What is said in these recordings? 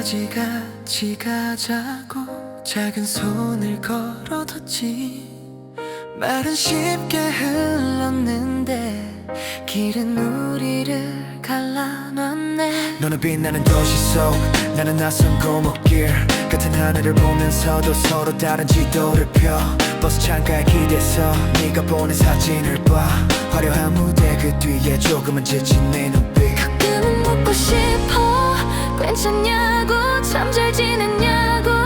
어디까지 같이 가자고 작은 손을 걸어뒀지. 말은 쉽게 흘렀는데 길은 우리를 갈라놨네. 너는 빛나는 도시 속 나는 낯선 골목길 같은 하늘을 보면서도 서로 다른 지도를 펴. 버스 창가에 기대서 네가 보낸 사진을 봐. 화려한 무대 그 뒤에 조금은 지친 네 눈빛. 가끔은 묻고 싶어 괜찮냐고 참잘 지냈냐고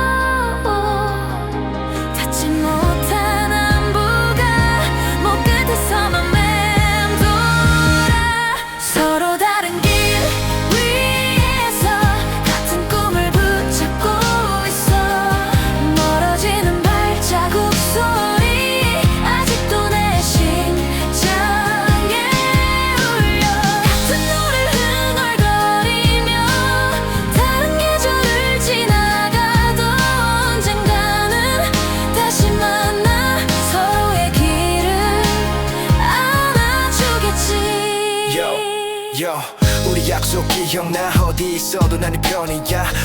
yo, 우리 약속 기억나? 어디 있어도 난네 편이야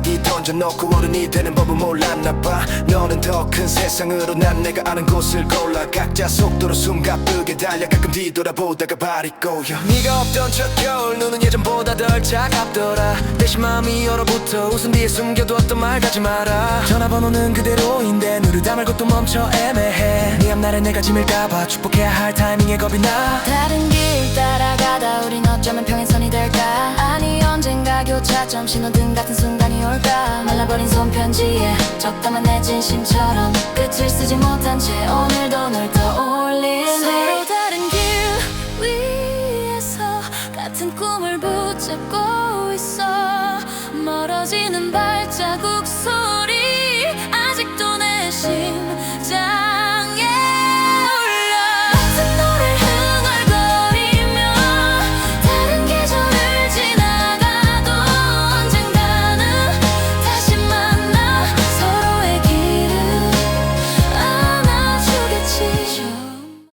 한마디 던져놓고 어른이 되는 법은 몰랐나 봐. 너는 더 큰 세상으로 난 내가 아는 곳을 골라. 각자 속도로 숨 가쁘게 달려 가끔 뒤돌아보다가 발이 꼬여. 네가 없던 첫 겨울 눈은 예전보다 덜 차갑더라. 대신 마음이 얼어붙어 웃음 뒤에 숨겨두었던 말 가지 마라. 전화번호는 그대로인데 누르 담을 것도 멈춰 애매해. 네 앞날에 내가 짐일까봐 축복해야 할 타이밍에 겁이 나. 다른 길 따라가다 우린 어쩌면 아니 교차점 신호등 같은 순간이 올까 말라버린 손편지에 적당한 내 진심처럼 끝을 쓰지 못한 채 오늘도 널 떠올리네 서로 다른 길 위에서 같은 꿈을 붙잡고 있어 멀어지는 발자국 소리 아직도 내 심.